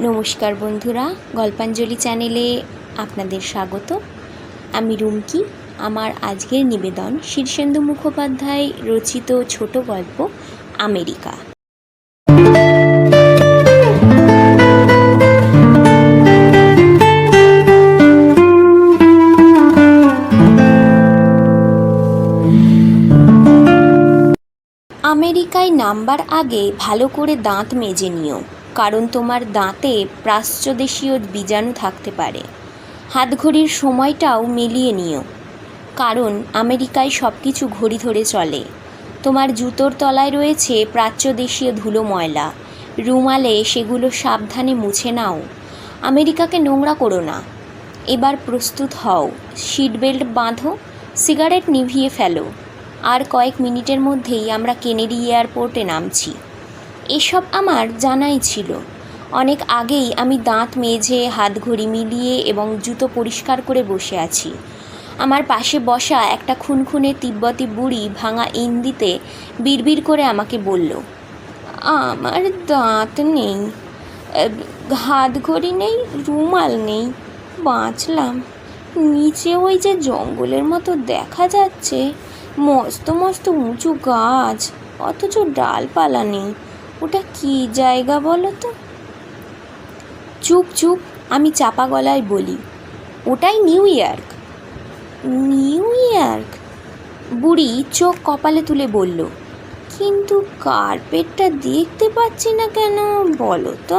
নমস্কার বন্ধুরা, গল্পাঞ্জলি চ্যানেলে আপনাদের স্বাগত। আমি রুমকি। আমার আজকের নিবেদন শীর্ষেন্দু মুখোপাধ্যায় রচিত ছোট গল্প, আমেরিকা। আমেরিকায় নামবার আগে ভালো করে দাঁত মেজে নিও। কারণ তোমার দাঁতে প্রাচ্যদেশীয় বীজাণু থাকতে পারে। হাতঘড়ির সময়টাও মিলিয়ে নিও। কারণ আমেরিকায় সব কিছু ঘড়ি ধরে চলে। তোমার জুতোর তলায় রয়েছে প্রাচ্যদেশীয় ধুলো ময়লা। রুমালে সেগুলো সাবধানে মুছে নাও। আমেরিকাকে নোংরা করো না। এবার প্রস্তুত হও। সিট বেল্ট বাঁধো, সিগারেট নিভিয়ে ফেলো। আর কয়েক মিনিটের মধ্যেই আমরা কেনেডি এয়ারপোর্টে নামছি। এসব আমার জানাই ছিল। অনেক আগেই আমি দাঁত মেজে, হাত ঘড়ি মিলিয়ে এবং জুতো পরিষ্কার করে বসে আছি। আমার পাশে বসা একটা খুনখুনে তিব্বতী বুড়ি ভাঙা ইন্দিতে বিড়বিড় করে আমাকে বলল, আমার দাঁত নেই হাত ঘড়ি নেই, রুমাল নেই, বাঁচলাম। নিচে ওই যে জঙ্গলের মতো দেখা যাচ্ছে, মস্ত মস্ত উঁচু গাছ, অথচ ডালপালা নেই। ওটা কী জায়গা বলো তো? চুপ চুপ, আমি চাপা গলায় বলি, ওটাই নিউ ইয়র্ক। New York? বুড়ি চোখ কপালে তুলে বলল, কিন্তু কার্পেটটা দেখতে পাচ্ছি না কেন বলো তো?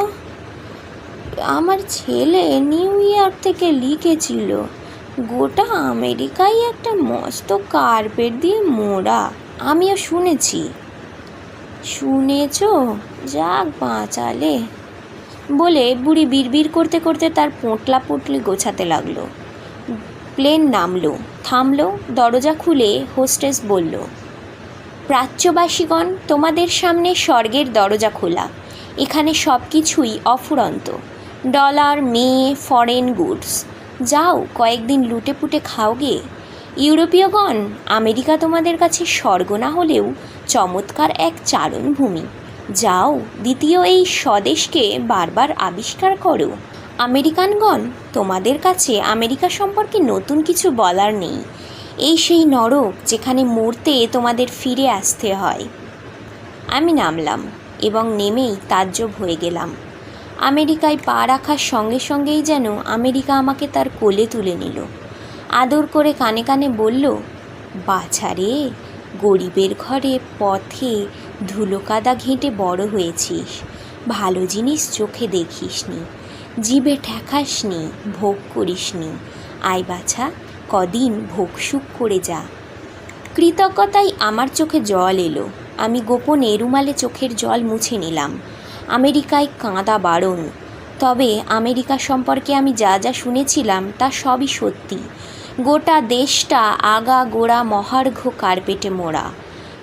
আমার ছেলে নিউ ইয়র্ক থেকে লিখেছিল, গোটা আমেরিকায় একটা মস্ত কার্পেট দিয়ে মোড়া, আমিও শুনেছি। শুনেছ? যাক বাঁচালে। বলে বুড়ি বিড়বিড় করতে করতে তার পোঁটলা পুটলি গোছাতে লাগল। প্লেন নামলো, থামলো, দরজা খুলে হোস্টেস বলল, প্রাচ্যবাসীগণ, তোমাদের সামনে স্বর্গের দরজা খোলা। এখানে সব কিছুই অফুরন্ত। ডলার মেয়ে ফরেন গুডস। যাও, কয়েকদিন লুটে পুটে খাওগে। ইউরোপীয়গণ, আমেরিকা তোমাদের কাছে স্বর্গ না হলেও চমৎকার এক চারণভূমি যাও, দ্বিতীয় এই স্বদেশকে বারবার আবিষ্কার করো। আমেরিকানগণ, তোমাদের কাছে আমেরিকা সম্পর্কে নতুন কিছু বলার নেই। এই সেই নরক যেখানে মরতে তোমাদের ফিরে আসতে হয়। আমি নামলাম এবং নেমেই তাজ্জব হয়ে গেলাম। আমেরিকায় পা রাখার সঙ্গে সঙ্গেই যেন আমেরিকা আমাকে তার কোলে তুলে নিল। আদর করে কানে কানে বলল বাছারে গরিবের ঘরে পথে ধুলো কাদা ঘেঁটে বড় হয়েছিস। ভালো জিনিস চোখে দেখিসনি। জিভে ঠেকাসনি, ভোগ করিসনি। আয় বাছা, কদিন ভোগ সুখ করে যা। কৃতজ্ঞতায় আমার চোখে জল এলো। আমি গোপনে রুমালে চোখের জল মুছে নিলাম। আমেরিকায় কাঁদা বারণ। তবে আমেরিকা সম্পর্কে আমি যা যা শুনেছিলাম, তা সবই সত্যি। গোটা দেশটা আগা গোড়া মহার্ঘ কার্পেটে মোড়া।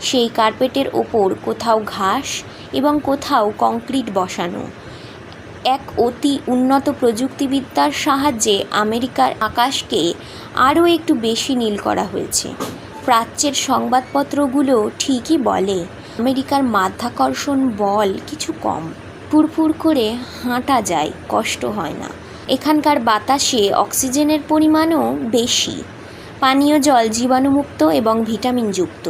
সেই কার্পেটের ওপর কোথাও ঘাস এবং কোথাও কংক্রিট বসানো। এক অতি উন্নত প্রযুক্তিবিদ্যার সাহায্যে আমেরিকার আকাশকে আরও একটু বেশি নীল করা হয়েছে। প্রাচ্যের সংবাদপত্রগুলো ঠিকই বলে, আমেরিকার মাধ্যাকর্ষণ বল কিছু কম। ফুরফুর করে হাঁটা যায়, কষ্ট হয় না। এখানকার বাতাসে অক্সিজেনের পরিমাণও বেশি। পানীয় জল জীবাণুমুক্ত এবং ভিটামিনযুক্ত।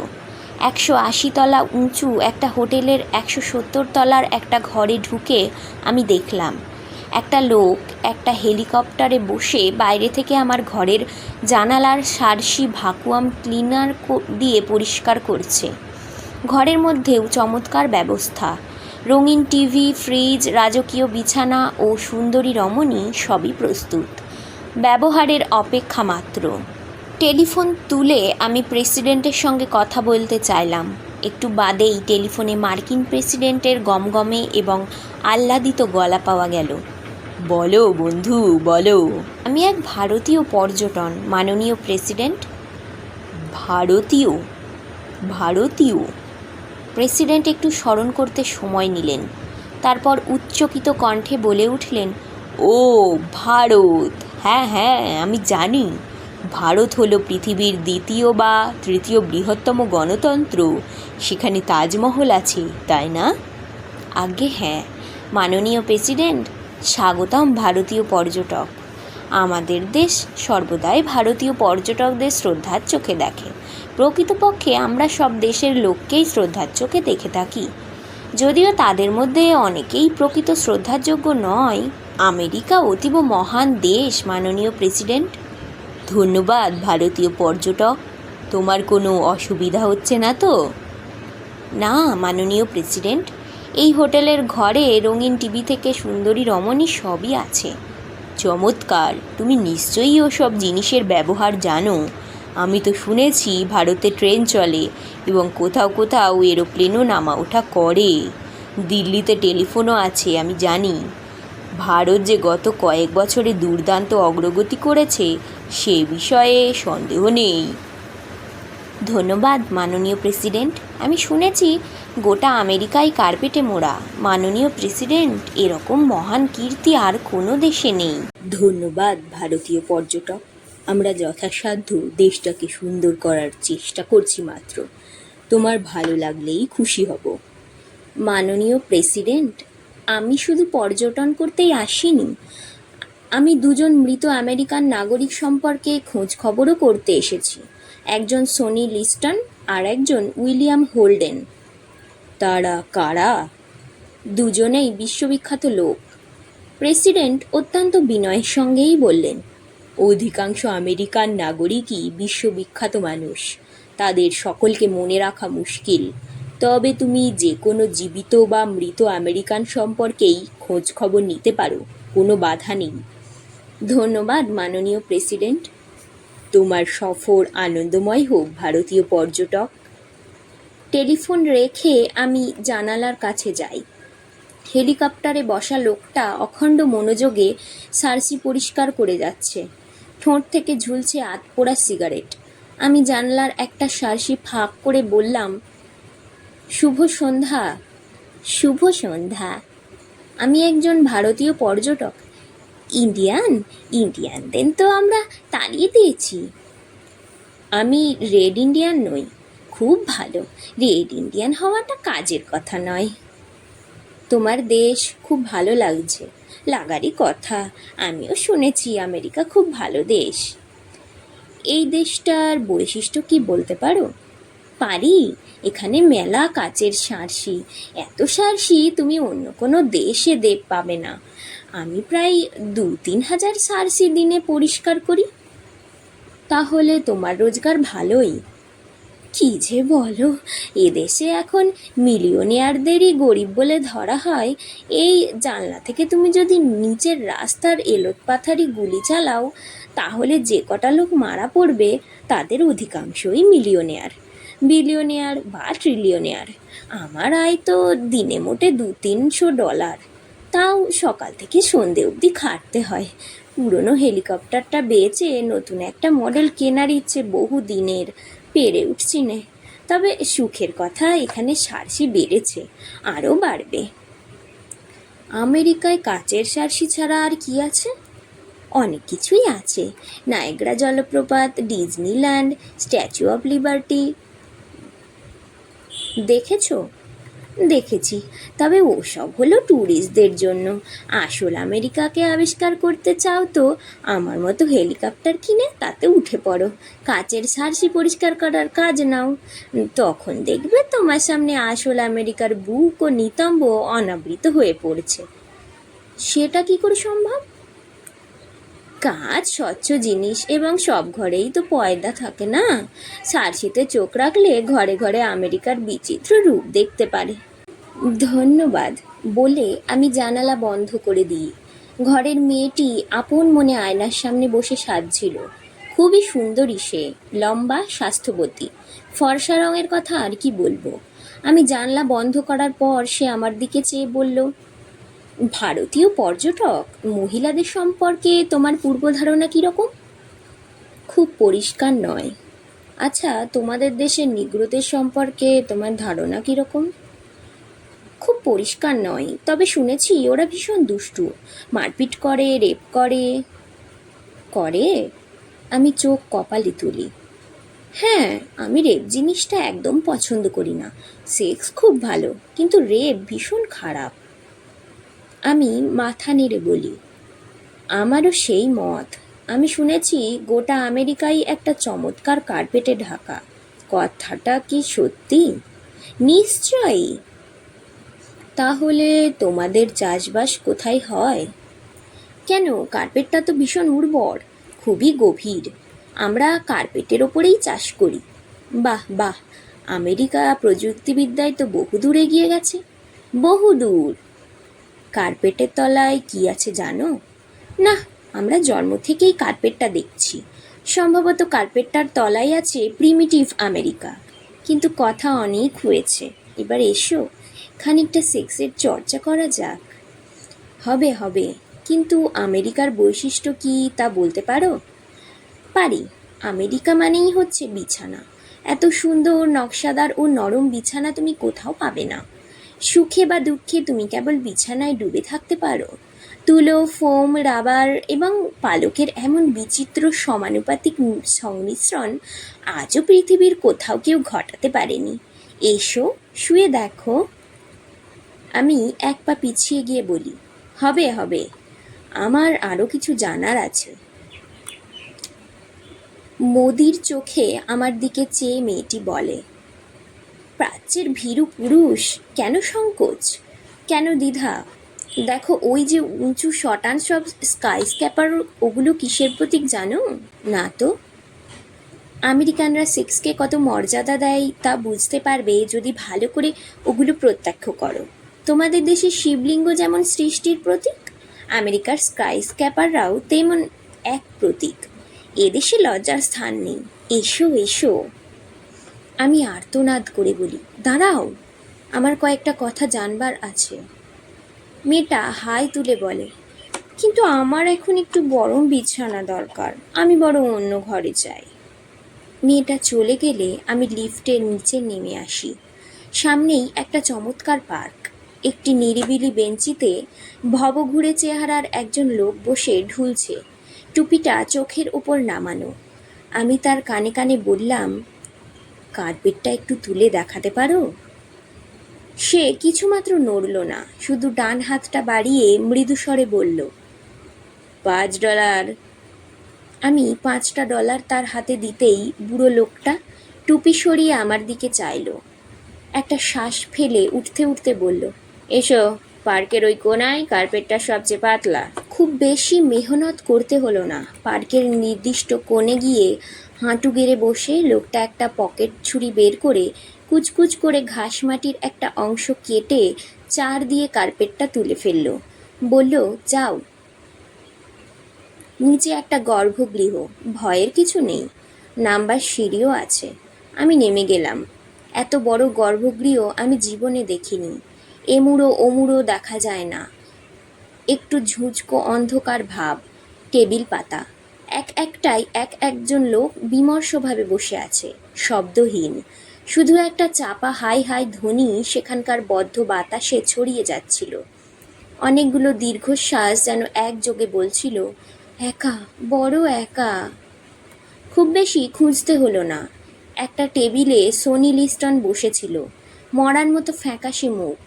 একশো আশি তলা উঁচু একটা হোটেলের একশো সত্তর তলার একটা ঘরে ঢুকে আমি দেখলাম। একটা লোক একটা হেলিকপ্টারে বসে বাইরে থেকে আমার ঘরের জানালার সারসি ভাকুয়াম ক্লিনার দিয়ে পরিষ্কার করছে। ঘরের মধ্যেও চমৎকার ব্যবস্থা। রঙিন টিভি, ফ্রিজ, রাজকীয় বিছানা ও সুন্দরী রমণী সবই প্রস্তুত। ব্যবহারের অপেক্ষা মাত্র। টেলিফোন তুলে আমি প্রেসিডেন্টের সঙ্গে কথা বলতে চাইলাম। একটু বাদেই টেলিফোনে মার্কিন প্রেসিডেন্টের গমগমে এবং আহ্লাদিত গলা পাওয়া গেল। বলো বন্ধু, বলো। আমি এক ভারতীয় পর্যটন, মাননীয় প্রেসিডেন্ট। ভারতীয়? ভারতীয়? প্রেসিডেন্ট একটু স্মরণ করতে সময় নিলেন। তারপর উচ্চকিত কণ্ঠে বলে উঠলেন, ও ভারত হ্যাঁ হ্যাঁ আমি জানি। ভারত হলো পৃথিবীর দ্বিতীয় বা তৃতীয় বৃহত্তম গণতন্ত্র। সেখানে তাজমহল আছে, তাই না? আগে হ্যাঁ। মাননীয় প্রেসিডেন্ট, স্বাগতম ভারতীয় পর্যটক। আমাদের দেশ সর্বদাই ভারতীয় পর্যটকদের শ্রদ্ধার চোখে দেখে। প্রকৃতপক্ষে আমরা সব দেশের লোককেই শ্রদ্ধার চোখে দেখে থাকি। যদিও তাদের মধ্যে অনেকেই প্রকৃত শ্রদ্ধার যোগ্য নয়, আমেরিকা অতীব মহান দেশ, মাননীয় প্রেসিডেন্ট। ধন্যবাদ, ভারতীয় পর্যটক। তোমার কোনো অসুবিধা হচ্ছে না তো? না, মাননীয় প্রেসিডেন্ট। এই হোটেলের ঘরে রঙিন টিভি থেকে সুন্দরী রমণী সবই আছে। চমৎকার। তুমি নিশ্চয়ই ওসব জিনিসের ব্যবহার জানো। আমি তো শুনেছি ভারতে ট্রেন চলে এবং কোথাও কোথাও এরোপ্লেনও নামা ওঠা করে। দিল্লিতে টেলিফোনও আছে, আমি জানি। ভারত যে গত কয়েক বছরে দুর্দান্ত অগ্রগতি করেছে, সে বিষয়ে সন্দেহ নেই। ধন্যবাদ, মাননীয় প্রেসিডেন্ট। আমি শুনেছি, গোটা আমেরিকায় কার্পেটে মোড়া। মাননীয় প্রেসিডেন্ট, এরকম মহান কীর্তি আর কোনো দেশে নেই। ধন্যবাদ, ভারতীয় পর্যটক। আমরা যথাসাধ্য দেশটাকে সুন্দর করার চেষ্টা করছি মাত্র। তোমার ভালো লাগলেই খুশি হব। মাননীয় প্রেসিডেন্ট, আমি শুধু পর্যটন করতেই আসিনি। আমি দুজন মৃত আমেরিকান নাগরিক সম্পর্কে খোঁজ খবরও করতে এসেছি। একজন সোনি লিস্টন আর একজন উইলিয়াম হোল্ডেন। তারা কারা? দুজনেই বিশ্ববিখ্যাত লোক। প্রেসিডেন্ট অত্যন্ত বিনয়ের সঙ্গেই বললেন, অধিকাংশ আমেরিকান নাগরিকই বিশ্ববিখ্যাত মানুষ। তাদের সকলকে মনে রাখা মুশকিল। তবে তুমি যে কোনো জীবিত বা মৃত আমেরিকান সম্পর্কেই খোঁজ খবর নিতে পারো, কোনো বাধা নেই। ধন্যবাদ, মাননীয় প্রেসিডেন্ট। তোমার সফর আনন্দময় হোক, ভারতীয় পর্যটক। টেলিফোন রেখে আমি জানালার কাছে যাই। হেলিকপ্টারে বসা লোকটা অখণ্ড মনোযোগে সার্সি পরিষ্কার করে যাচ্ছে। ঠোঁট থেকে ঝুলছে আতপোড়া সিগারেট। আমি জানলার একটা সার্সি ফাঁক করে বললাম, শুভ সন্ধ্যা শুভ সন্ধ্যা। আমি একজন ভারতীয় পর্যটক। ইন্ডিয়ান ইন্ডিয়ানদের তো আমরা তাড়িয়ে দিয়েছি। আমি রেড ইন্ডিয়ান নই, খুব ভালো। রেড ইন্ডিয়ান হওয়াটা কাজের কথা নয়। তোমার দেশ খুব ভালো লাগছে, লাগারই কথা। আমিও শুনেছি আমেরিকা খুব ভালো দেশ। এই দেশটার বৈশিষ্ট্য কি বলতে পারো? পারি, এখানে মেলা কাচের সাঁড়শি। এত সাঁড়শি তুমি অন্য কোনো দেশে দেব পাবে না। আমি প্রায় দু তিন হাজার সার্সি দিনে পরিষ্কার করি। তাহলে তোমার রোজগার ভালোই। কি যে বলো, এদেশে এখন মিলিয়নিয়ারদেরই গরিব বলে ধরা হয়। এই জানলা থেকে তুমি যদি নিচের রাস্তার এলোট পাথারি গুলি চালাও, তাহলে যে কটা লোক মারা পড়বে, তাদের অধিকাংশই মিলিয়নিয়ার। বিলিয়নিয়ার বা ট্রিলিয়নিয়ার। আমার আয় তো দিনে মোটে দু তিনশো ডলার। তাও সকাল থেকে সন্ধে অবধি খাটতে হয়। পুরনো হেলিকপ্টারটা বেচে নতুন একটা মডেল কেনার ইচ্ছে বহু দিনের পেরে উঠছি নে। তবে সুখের কথা, এখানে সারসি বেড়েছে, আরও বাড়বে। আমেরিকায় কাচের সারসি ছাড়া আর কি আছে? অনেক কিছুই আছে। নায়গ্রা জলপ্রপাত, ডিজনিল্যান্ড, স্ট্যাচু অফ লিবার্টি। দেখেছ? দেখেছি। তবে ওসব হলো ট্যুরিস্টদের জন্য। আসল আমেরিকাকে আবিষ্কার করতে চাও তো আমার মতো হেলিকপ্টার কিনে তাতে উঠে পড়ো। কাচের সার্সি পরিষ্কার করার কাজ নাও। তখন দেখবে তোমার সামনে আসল আমেরিকার বুক ও নিতম্ব অনাবৃত হয়ে পড়ছে। সেটা কি করে সম্ভব? কাজ স্বচ্ছ জিনিস এবং সব ঘরেই তো পয়দা থাকে না? সার্সিতে চোখ রাখলে ঘরে ঘরে আমেরিকার বিচিত্র রূপ দেখতে পারে। ধন্যবাদ, বলে আমি জানালা বন্ধ করে দিই। ঘরের মেয়েটি আপন মনে আয়নার সামনে বসে সাজছিল। খুবই সুন্দরী সে, লম্বা, স্বাস্থ্যবতী। ফর্সা রঙের কথা আর কি বলব? আমি জানলা বন্ধ করার পর সে আমার দিকে চেয়ে বলল, ভারতীয় পর্যটক, মহিলাদের সম্পর্কে তোমার পূর্বধারণা কীরকম খুব পরিষ্কার নয়। আচ্ছা তোমাদের দেশের নিগ্রোদের সম্পর্কে তোমার ধারণা কীরকম খুব পরিষ্কার নয়। তবে শুনেছি ওরা ভীষণ দুষ্টু। মারপিট করে, রেপ করে। করে? আমি চোখ কপালে তুলি। হ্যাঁ আমি রেপ জিনিসটা একদম পছন্দ করি না। সেক্স খুব ভালো, কিন্তু রেপ ভীষণ খারাপ। আমি মাথা নেড়ে বলি, আমারও সেই মত। আমি শুনেছি গোটা আমেরিকাই একটা চমৎকার কার্পেটে ঢাকা। কথাটা কি সত্যি? নিশ্চয়ই। তাহলে তোমাদের চাষবাস কোথায় হয়? কেন? কার্পেটটা তো ভীষণ উর্বর, খুবই গভীর। আমরা কার্পেটের ওপরেই চাষ করি। বাহ বাহ, আমেরিকা প্রযুক্তিবিদ্যায় তো বহুদূর এগিয়ে গেছে বহু দূর কার্পেটের তলায় কি আছে জানো? না, আমরা জন্ম থেকেই কার্পেটটা দেখছি। সম্ভবত কার্পেটটার তলায় আছে প্রিমিটিভ আমেরিকা। কিন্তু কথা অনেক হয়েছে, এবার এসো। খানিকটা সেক্সের চর্চা করা যাক। হবে হবে। কিন্তু আমেরিকার বৈশিষ্ট্য কি তা বলতে পারো? পারি। আমেরিকা মানেই হচ্ছে বিছানা। এত সুন্দর, নকশাদার ও নরম বিছানা তুমি কোথাও পাবে না। সুখে বা দুঃখে তুমি কেবল বিছানায় ডুবে থাকতে পারো। তুলো, ফোম, রাবার এবং পালকের এমন বিচিত্র সমানুপাতিক সংমিশ্রণ আজও পৃথিবীর কোথাও কেউ ঘটাতে পারেনি। এসো, শুয়ে দেখো। আমি এক পা পিছিয়ে গিয়ে বলি, হবে হবে, আমার আরও কিছু জানার আছে। মোদির চোখে আমার দিকে চেয়ে মেয়েটি বলে, প্রাচ্যের ভীরু পুরুষ, কেন সংকোচ? কেন দ্বিধা? দেখো ওই যে উঁচু শটান সব স্কাই স্ক্যাপার ওগুলো কিসের প্রতীক জানো? না তো? আমেরিকানরা সেক্সকে কত মর্যাদা দেয় তা বুঝতে পারবে যদি ভালো করে ওগুলো প্রত্যক্ষ করো। তোমাদের দেশে শিবলিঙ্গ যেমন সৃষ্টির প্রতীক, আমেরিকার স্কাই স্ক্যাপাররাও তেমন এক প্রতীক। এদেশে লজ্জার স্থান নেই। এসো এসো। আমি আর্তনাদ করে বলি, দাঁড়াও, আমার কয়েকটা কথা জানবার আছে। মেয়েটা হাই তুলে বলে, কিন্তু আমার এখন একটু গরম বিছানা দরকার, আমি বড় অন্য ঘরে যাই। মেয়েটা চলে গেলে আমি লিফটের নিচে নেমে আসি। সামনেই একটা চমৎকার পার্ক। একটি নিরিবিলি বেঞ্চিতে ভবঘুরে চেহারার একজন লোক বসে ঢুলছে। টুপিটা চোখের উপর নামানো। আমি তার কানে কানে বললাম, কার্পেটটা একটু তুলে দেখাতে পারো? সে কিছুমাত্র নড়ল না, শুধু ডান হাতটা বাড়িয়ে মৃদুস্বরে বলল, পাঁচ ডলার। আমি পাঁচটা ডলার তার হাতে দিতেই বুড়ো লোকটা টুপি সরিয়ে আমার দিকে চাইলো। একটা শ্বাস ফেলে উঠতে উঠতে বলল এসো, পার্কের ওই কোনায় কার্পেটটা সবচেয়ে পাতলা। খুব বেশি মেহনত করতে হলো না। পার্কের নির্দিষ্ট কোণে গিয়ে হাঁটু গেড়ে বসে লোকটা একটা পকেট ছুরি বের করে কুচকুচ করে ঘাস মাটির একটা অংশ কেটে চার দিয়ে কার্পেটটা তুলে ফেলল। বলল, যাও। নিচে একটা গর্ভগৃহ। ভয়ের কিছু নেই। নাম্বার সিঁড়িও আছে। আমি নেমে গেলাম। এত বড় গর্ভগৃহ আমি জীবনে দেখিনি। এমুড়ো ওমুড়ো দেখা যায় না। একটু ঝুঁচকো অন্ধকার ভাব, টেবিল পাতা, এক একটাই এক একজন লোক বিমর্ষভাবে বসে আছে, শব্দহীন। শুধু একটা চাপা হাই হাই ধ্বনি সেখানকার বদ্ধ বাতাসে ছড়িয়ে যাচ্ছিল। অনেকগুলো দীর্ঘশ্বাস যেন একযোগে বলছিল, একা, বড় একা। খুব বেশি খুঁজতে হলো না। একটা টেবিলে সোনি লিস্টন বসেছিল, মরার মতো ফ্যাকাশে মুখ।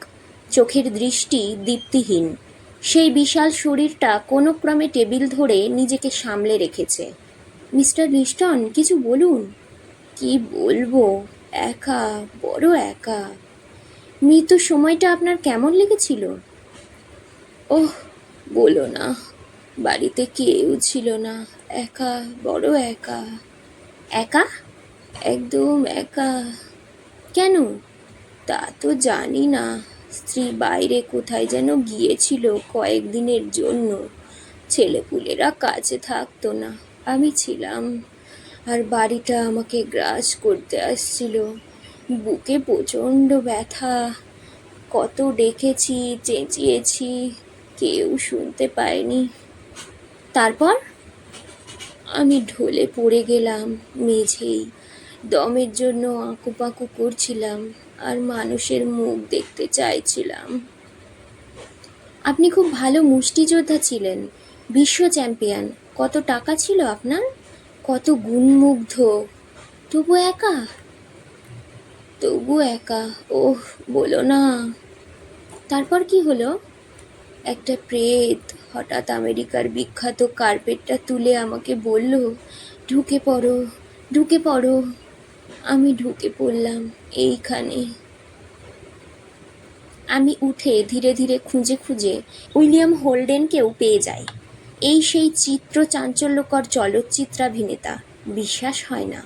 চোখের দৃষ্টি দীপ্তিহীন। সেই বিশাল শরীরটা কোনো ক্রমে টেবিল ধরে নিজেকে সামলে রেখেছে। মিস্টার লিস্টন কিছু বলুন? কি বলব? একা, বড় একা। মৃত্যুর সময়টা আপনার কেমন লেগেছিল? ওহ, বলো না। বাড়িতে কেউ ছিল না। একা, বড় একা। একা? একদম একা। কেন? তা তো জানি না। স্ত্রী বাইরে কোথায় যেন গিয়েছিল কয়েকদিনের জন্য। ছেলেপুলেরা কাছে থাকতো না। আমি ছিলাম, আর বাড়িটা আমাকে গ্রাস করতে আসছিল। বুকে প্রচণ্ড ব্যথা। কত ডেকেছি চেঁচিয়েছি, কেউ শুনতে পায়নি। তারপর? আমি ঢলে পড়ে গেলাম, মেঝেই। দমের জন্য আঁকুপাঁকু করছিলাম। আর মানুষের মুখ দেখতে চাইছিলাম। আপনি খুব ভালো মুষ্টিযোদ্ধা ছিলেন, বিশ্ব চ্যাম্পিয়ন। কত টাকা ছিল আপনার? কত গুণমুগ্ধ। তবু একা? তবু একা? ওহ, বলো না। তারপর কি হলো? একটা প্রেত হঠাৎ আমেরিকার বিখ্যাত কার্পেটটা তুলে আমাকে বলল, ঢুকে পড়ো ঢুকে পড়ো। আমি ঢুকে পড়লাম এইখানে। আমি উঠে ধীরে ধীরে খুঁজে খুঁজে উইলিয়াম হোল্ডেনকেও পেয়ে যাই। এই সেই চিত্র চাঞ্চল্যকর চলচ্চিত্রাভিনেতা। বিশ্বাস হয় না।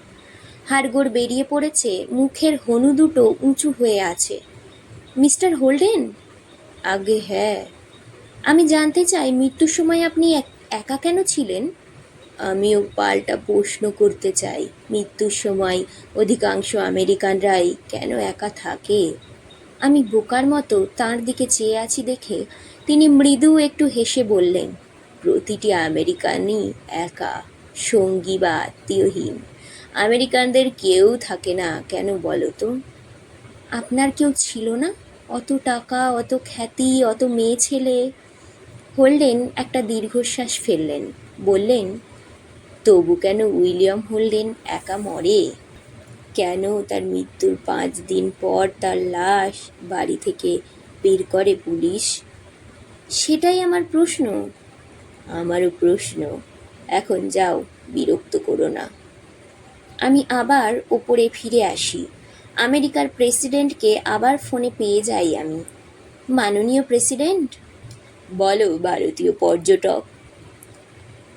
হাড়গোড় বেরিয়ে পড়েছে, মুখের হনু দুটো উঁচু হয়ে আছে। Mister Holden? আগে হ্যাঁ। আমি জানতে চাই, মৃত্যুর সময় আপনি এক- কেন ছিলেন? আমিও পাল্টা প্রশ্ন করতে চাই। মৃত্যুর সময় অধিকাংশ আমেরিকানরাই কেন একা থাকে? আমি বোকার মতো তার দিকে চেয়ে আছি দেখে তিনি মৃদু একটু হেসে বললেন, প্রতিটি আমেরিকানই একা, সঙ্গী বা আত্মীয়হীন। আমেরিকানদের কেউ থাকে না, কেন বলো তো? আপনার কেউ ছিল না? অত টাকা, অত খ্যাতি, অত মেয়ে ছেলে? হোল্ডেন একটা দীর্ঘশ্বাস ফেললেন। বললেন তবু কেন উইলিয়াম হোল্ডেন একা মরে? কেন তার মৃত্যুর পাঁচ দিন পর তার লাশ বাড়ি থেকে বের করে পুলিশ? সেটাই আমার প্রশ্ন। আমারও প্রশ্ন। এখন যাও, বিরক্ত করো না। আমি আবার ওপরে ফিরে আসি। আমেরিকার প্রেসিডেন্টকে আবার ফোনে পেয়ে যাই আমি। মাননীয় প্রেসিডেন্ট? বলো, ভারতীয় পর্যটক।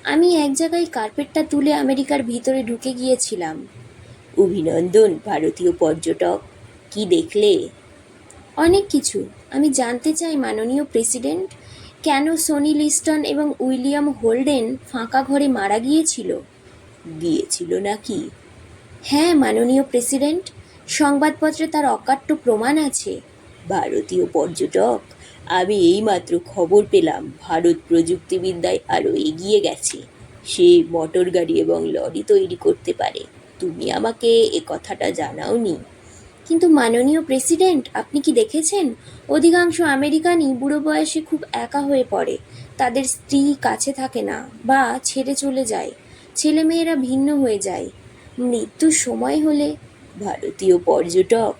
আমি এক জায়গায় কার্পেটটা তুলে আমেরিকার ভিতরে ঢুকে গিয়েছিলাম। অভিনন্দন ভারতীয় পর্যটক। কি দেখলে? অনেক কিছু। আমি জানতে চাই মাননীয় প্রেসিডেন্ট কেন সনি লিস্টন এবং উইলিয়াম হোল্ডেন ফাঁকা ঘরে মারা গিয়েছিল? গিয়েছিল নাকি? হ্যাঁ মাননীয় প্রেসিডেন্ট সংবাদপত্রে তার অকাট্য প্রমাণ আছে। ভারতীয় পর্যটক। আমি এইমাত্র খবর পেলাম, ভারত প্রযুক্তিবিদ্যায় আরও এগিয়ে গেছে। সে মোটর গাড়ি এবং লরি তৈরি করতে পারে। তুমি আমাকে এ কথাটা জানাওনি। কিন্তু মাননীয় প্রেসিডেন্ট, আপনি কি দেখেছেন? অধিকাংশ আমেরিকানই বুড়ো বয়সে খুব একা হয়ে পড়ে। তাদের স্ত্রী কাছে থাকে না বা ছেড়ে চলে যায়। ছেলেমেয়েরা ভিন্ন হয়ে যায়। মৃত্যুর সময় হলে, ভারতীয় পর্যটক,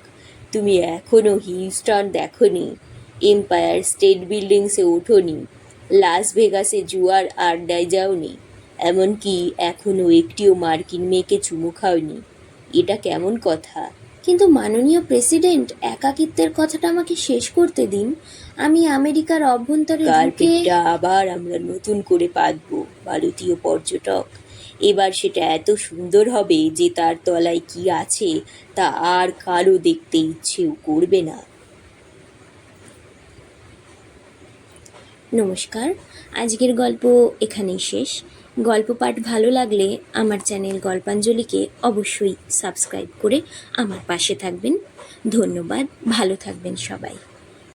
তুমি এখনও হিউস্টন দেখনি। এম্পায়ার স্টেট বিল্ডিংসে ওঠোনি লাস ভেগাসে জুয়ার আড্ডায় যাওনি, এমনকি এখনও একটিও মার্কিন মেয়েকে চুমু খাওনি এটা কেমন কথা? কিন্তু মাননীয় প্রেসিডেন্ট, একাকিত্বের কথাটা আমাকে শেষ করতে দিন। আমি আমেরিকার অভ্যন্তরে কার্পেটটা আবার আমরা নতুন করে পাতবো, ভারতীয় পর্যটক। এবার সেটা এত সুন্দর হবে যে তার তলায় কি আছে, তা আর কারও দেখতে ইচ্ছেও করবে না। নমস্কার। আজকের গল্প এখানেই শেষ। গল্প পাঠ ভালো লাগলে আমার চ্যানেল গল্পাঞ্জলিকে অবশ্যই সাবস্ক্রাইব করে আমার পাশে থাকবেন। ধন্যবাদ, ভালো থাকবেন সবাই।